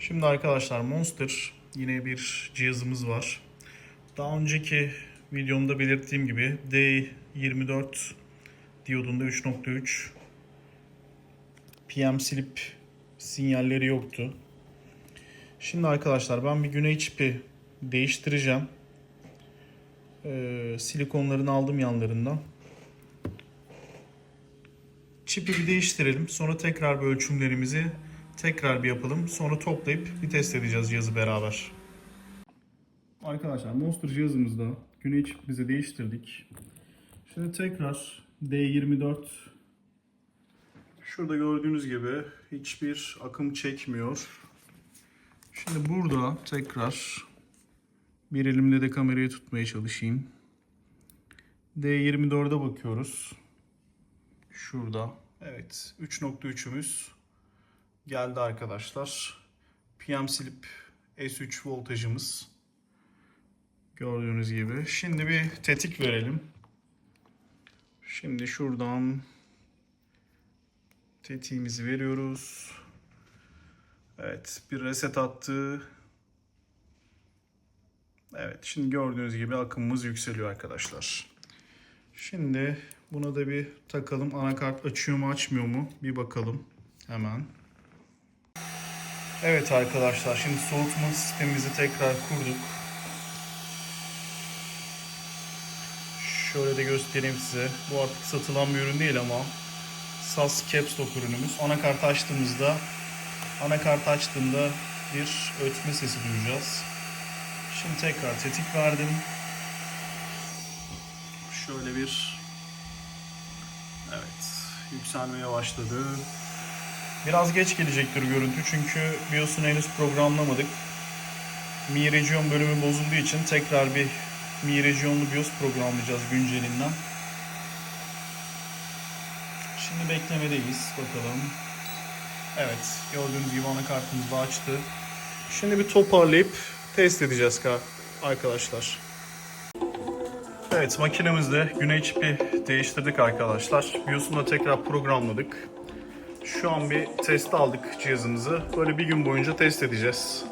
Şimdi arkadaşlar Monster yine bir cihazımız var. Daha önceki videomda belirttiğim gibi D24 diyodunda 3.3 PM slip sinyalleri yoktu. Şimdi arkadaşlar ben bir güney çipi değiştireceğim. Ee, silikonlarını aldım yanlarından. Çipi bir değiştirelim. Sonra tekrar bir ölçümlerimizi tekrar bir yapalım. Sonra toplayıp bir test edeceğiz cihazı beraber. Arkadaşlar Monster cihazımızda güney çipimizi değiştirdik. Şimdi tekrar D24 Şurada gördüğünüz gibi hiçbir akım çekmiyor. Şimdi burada tekrar bir elimde de kamerayı tutmaya çalışayım. D24'e bakıyoruz. Şurada. Evet. 3.3'ümüz geldi arkadaşlar. PM slip S3 voltajımız. Gördüğünüz gibi. Şimdi bir tetik verelim. Şimdi şuradan tetiğimizi veriyoruz. Evet. Bir reset attı. Evet. Şimdi gördüğünüz gibi akımımız yükseliyor arkadaşlar. Şimdi buna da bir takalım. Anakart açıyor mu açmıyor mu? Bir bakalım. Hemen. Evet arkadaşlar şimdi soğutma sistemimizi tekrar kurduk. Şöyle de göstereyim size. Bu artık satılan bir ürün değil ama SAS Caps Lock ürünümüz. Anakart açtığımızda anakart açtığında bir ötme sesi duyacağız. Şimdi tekrar tetik verdim. Şöyle bir Evet, yükselmeye başladı. Biraz geç gelecektir görüntü çünkü BIOS'unu henüz programlamadık. Mi Region bölümü bozulduğu için tekrar bir Mi Region'lu BIOS programlayacağız güncelinden. Şimdi beklemedeyiz. Bakalım. Evet, gördüğünüz gibi anakartımız da açtı. Şimdi bir toparlayıp test edeceğiz ka- arkadaşlar. Evet makinemizde güney çipi değiştirdik arkadaşlar. BIOS'unu da tekrar programladık. Şu an bir test aldık cihazımızı. Böyle bir gün boyunca test edeceğiz.